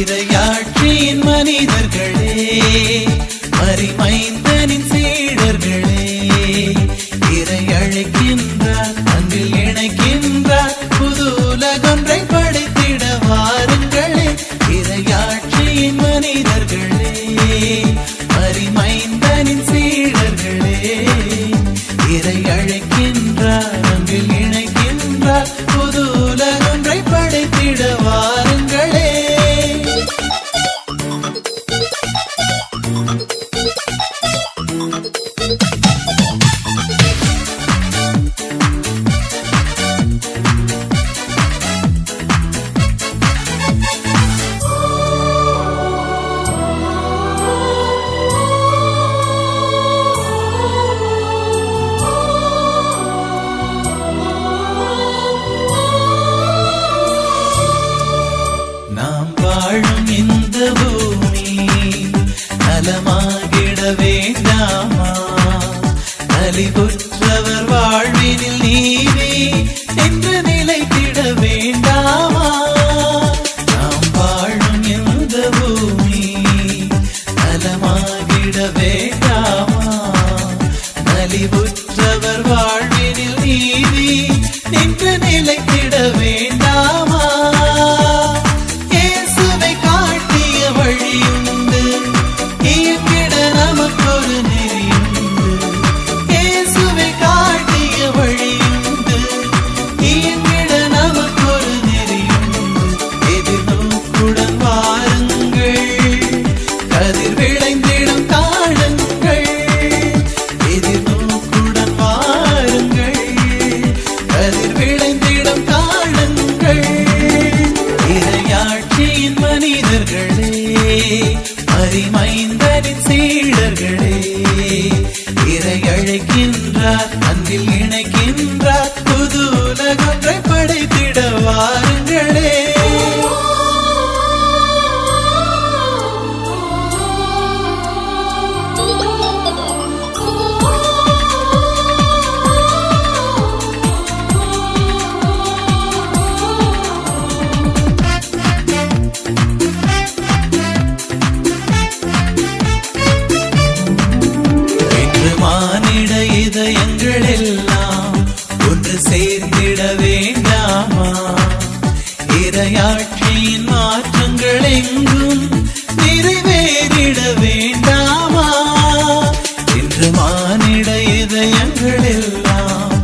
இரையாற்றின் மனிதர்களே மறிமைந்தனின் சீடர்களே இறை அழைக்கின்றார் அன்பில் இணைக்கின்றார் புது உலகொன்றை படைத்திட வாருங்களே இரையாற்றின் மனிதர்களே. நலமாகிட வேண்டாமா நலிபுற்றவர் வாழ்வினில் நீவே என்று நிலைத்திட வேண்டாமா நாம் வாழும் இந்த பூமி நலமாகிட வேண்டாமா நலிபுற்றவர் வாழ்வினில் நீதி நின்று நிலைத்திட வேண்டாமா மறிமைந்தனின் சீடர்களே. சேர்ந்திட வேண்டாமா? இரையாட்சியின் மாற்றங்கள் எங்கும் நிறைவேறிட வேண்டாமா? இன்று மானிட இதயங்கள் எல்லாம்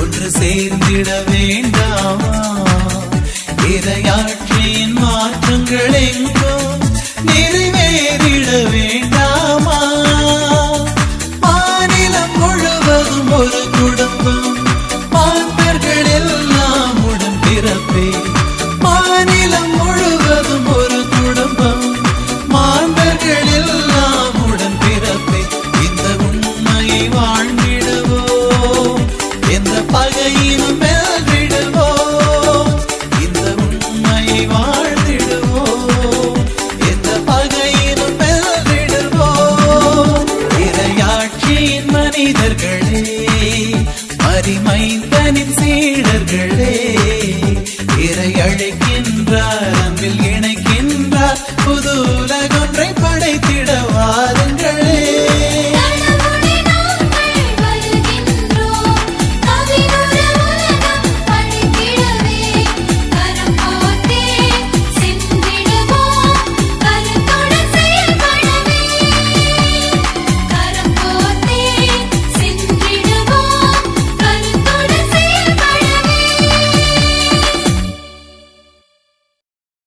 ஒன்று சேர்ந்திட வேண்டாமா? இரையாட்சியின் மாற்றங்கள் எங்கும் நிறைவேறிட வேண்டாமா? மாநிலம் முழுவதும் ஒரு குடும்பம் மனிதர்களே மறிமைந்தனின் சீடர்களே இறை அழைக்கின்றார் அன்பில் இணைக்கின்றார் புது உலகொன்றை படைத்திடவார்.